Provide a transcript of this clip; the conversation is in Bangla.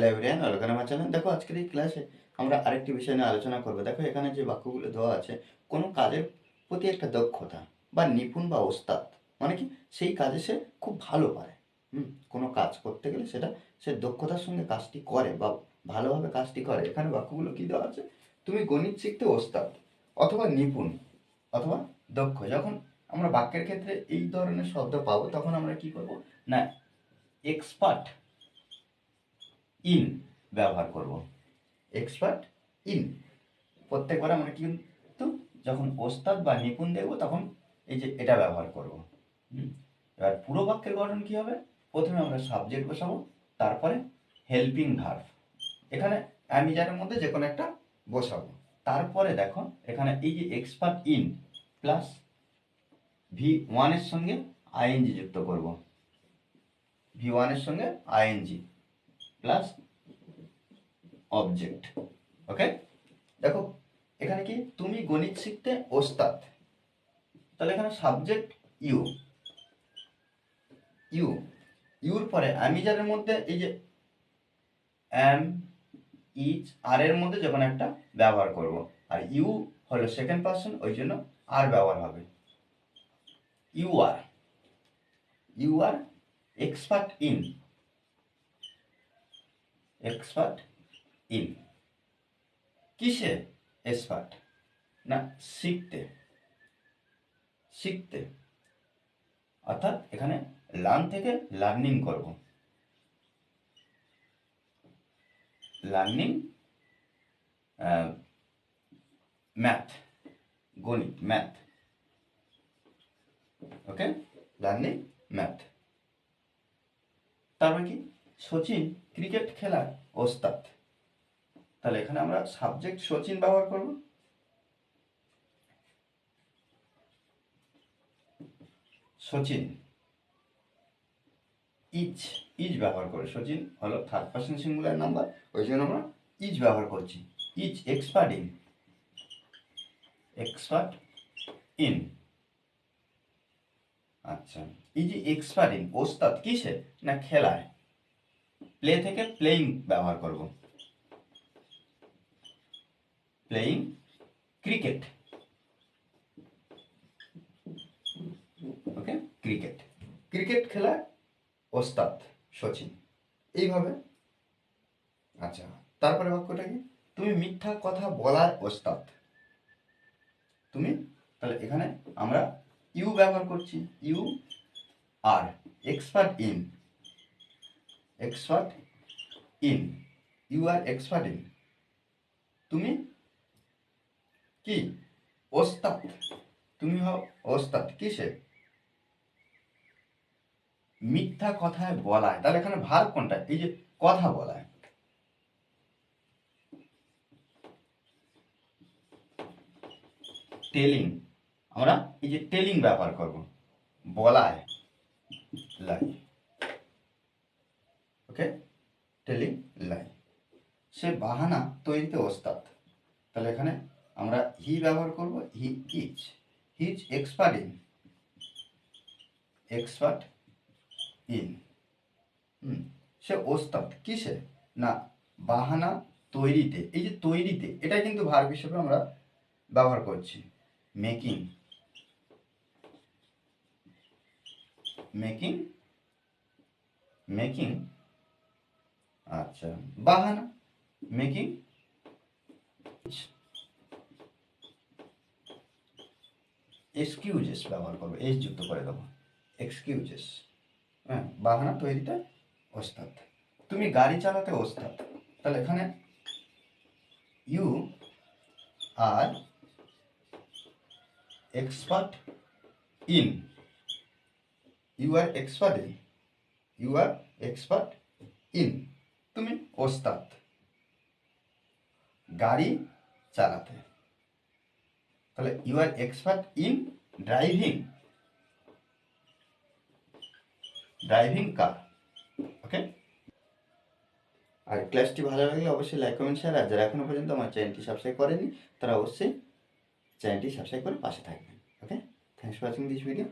হ্যালো এভরিয়ান ওয়েলকাম আমার দেখো, আজকের এই ক্লাসে আমরা আরেকটি বিষয় নিয়ে আলোচনা করব। দেখো, এখানে যে বাক্যগুলো দেওয়া আছে, কোনো কাজের প্রতি একটা দক্ষতা বা নিপুণ বা ওস্তাদ মানে কি, সেই কাজে সে খুব ভালো পারে। হুম, কোনো কাজ করতে গেলে সেটা সে দক্ষতার সঙ্গে কাজটি করে বা ভালোভাবে কাজটি করে। এখানে বাক্যগুলো কি দেওয়া আছে? তুমি গণিত শিখতে ওস্তাদ অথবা নিপুণ অথবা দক্ষ। যখন আমরা বাক্যের ক্ষেত্রে এই ধরনের শব্দ পাবো, তখন আমরা কি করব? না এক্সপার্ট ইন ব্যবহার করব। Expert in. প্রত্যেকবার আমরা কিন্তু যখন ওস্তাদ বা নিপুণ দেখব তখন এই যে এটা ব্যবহার করব। এবার পুরো বাক্যের গঠন কি হবে? প্রথমে আমরা সাবজেক্ট বসাবো, তারপরে হেল্পিং ভার্ব। এখানে অ্যামিজারের মধ্যে যে কোনো একটা বসাবো। তারপরে দেখো, এখানে এই যে এক্সপার্ট ইন প্লাস ভি ওয়ানের সঙ্গে আইএনজি যুক্ত করব। ভি ওয়ানের সঙ্গে আইএনজি প্লাস অবজেক্ট ওকে দেখো, এখানে কি? তুমি গণিত শিখতে ওস্তাদ। তাহলে এখানে সাবজেক্ট ইউ ইউ ইউর পরে অ্যামিজারের মধ্যে এই যে অ্যাম ইচ আর এর মধ্যে যখন একটা ব্যবহার করব, আর ইউ হলো সেকেন্ড পার্সন ওই জন্য আর ব্যবহার হবে। You are you are expert in expert in কিসে এক্সপার্ট না, শিখতে। শিখতে। অর্থাৎ এখানে লার্ন থেকে লার্নিং করব। লার্নিং ম্যাথ গণিত ম্যাথ ওকে লার্নিং ম্যাথ তারপরে কি? সচিন ক্রিকেট খেলার ওস্তাদ। তাহলে এখানে আমরা সাবজেক্ট সচিন ব্যবহার করব। সচিন ইচ ইজ ব্যবহার করে। সচিন হলো থার্ড পার্সন সিঙ্গুলার নাম্বার ওই জন্য আমরা ইজ ব্যবহার করছি। Is expert in expert in আচ্ছা যে এক্সপার্ট ইন ওস্তাদ কিসে না খেলায় প্লে থেকে প্লেইং ব্যবহার করব। Playing cricket okay cricket cricket খেলা ওস্তাদ সচিন। এইভাবে। আচ্ছা তারপরে বাক্যটা কি? তুমি মিথ্যা কথা বলার ওস্তাদ। তুমি? তাহলে এখানে আমরা ইউ ব্যবহার করছি। You are expert in. Expert in you are expert in তুমি কি? ওস্তাদ। তুমি হও ওস্তাদ। কিসে? মিথ্যা কথায় বলায়। তাহলে এখানে ভার কোনটা? এই যে কথা বলায়। টেলিং। আমরা এই যে টেলিং ব্যবহার করব। বলায়। লাই। ওকে? টেলিং লাই সে বাহানা তৈরিতে ওস্তাদ। তাহলে এখানে আমরা হি ব্যবহার করব he is his expert in expert in হুম, সে ওস্তাদ, কিসে? না, বাহানা তৈরিতে। এই যে তৈরিতে, এটা কিন্তু ভার্ব হিসেবে আমরা ব্যবহার করছি। মেকিং মেকিং মেকিং আচ্ছা বাহানা মেকিং এক্সকিউজেস ব্যবহার করব এস যুক্ত করে দেবো এক্সকিউজেস হ্যাঁ বাহানা তৈরিতে ওস্তাদ। তুমি গাড়ি চালাতে ওস্তাদ, তাহলে এখানে you are expert in you are expert in you are expert in তুমি? ওস্তাদ। গাড়ি চালাতে। তাহলে you are expert in driving driving car okay আর ক্লাসটি ভালো লাগলে অবশ্যই লাইক কমেন্ট শেয়ার আর যারা এখনও পর্যন্ত আমার চ্যানেলটি সাবস্ক্রাইব করেনি তারা অবশ্যই চ্যানেলটি সাবস্ক্রাইব করে পাশে থাকবেন okay thanks for watching this video